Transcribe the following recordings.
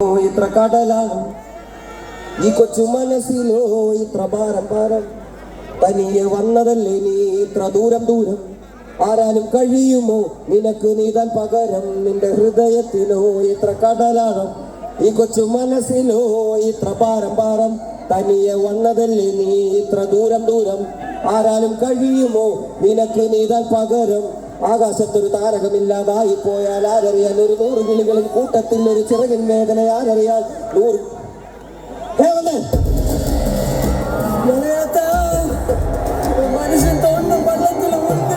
ഇത്ര കടലാണ് నీకొచ్చు കൊച്ചു ఇత్ర భారం భారం. തനിയെ വന്നതല്ലേ നീ ഇത്ര ദൂരം ദൂരം ആരാനും കഴിയുമോ? നിനക്ക് നീതാൻ പകരം നിന്റെ ഹൃദയത്തിലോ ഇത്ര കടലാഴം ഈ കൊച്ചു മനസ്സിലോ ഇത്ര പാരം പാരം തനിയെ വന്നതല്ലേ നീ ഇത്ര ദൂരം ദൂരം. ആരാനും കഴിയുമോ? നിനക്ക് നീതാൻ പകരം ആകാശത്തൊരു താരകമില്ലാതായി പോയാൽ ആരറിയാൻ ഒരു നൂറ് കിളികളും കൂട്ടത്തിൽ ഒരു ചിറകിൻ വേദന ആരറിയാൻ നൂറ് മനുഷ്യൻ വെള്ളത്തിൽ മുഴുകിട്ട്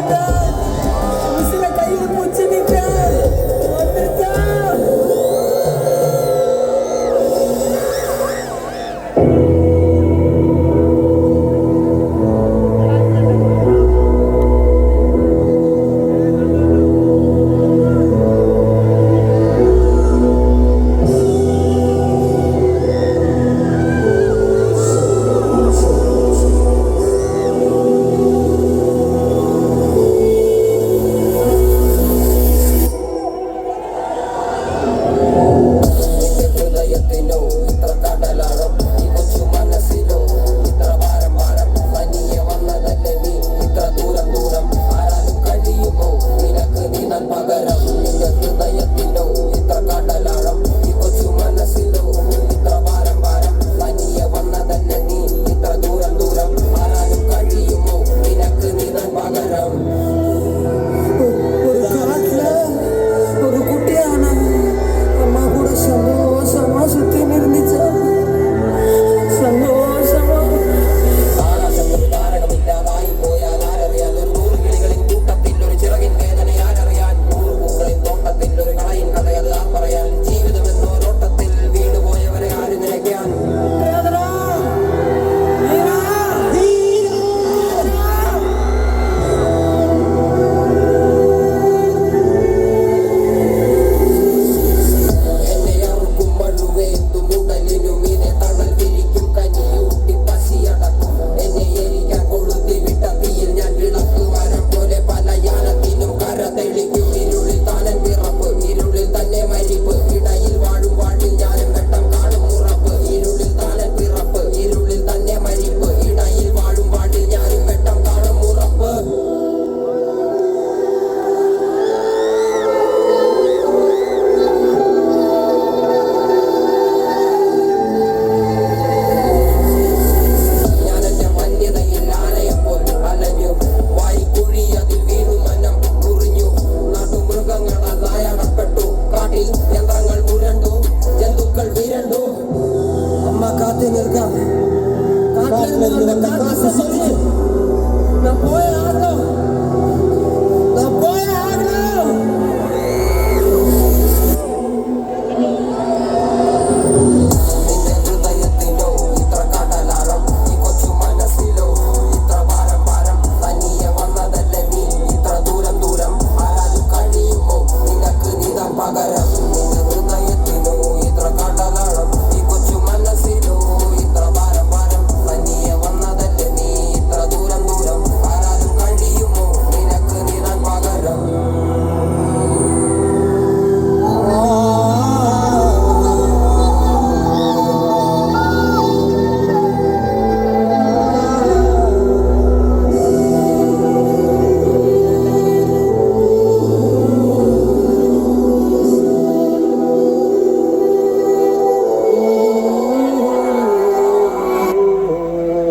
Ahmed Lewandowski.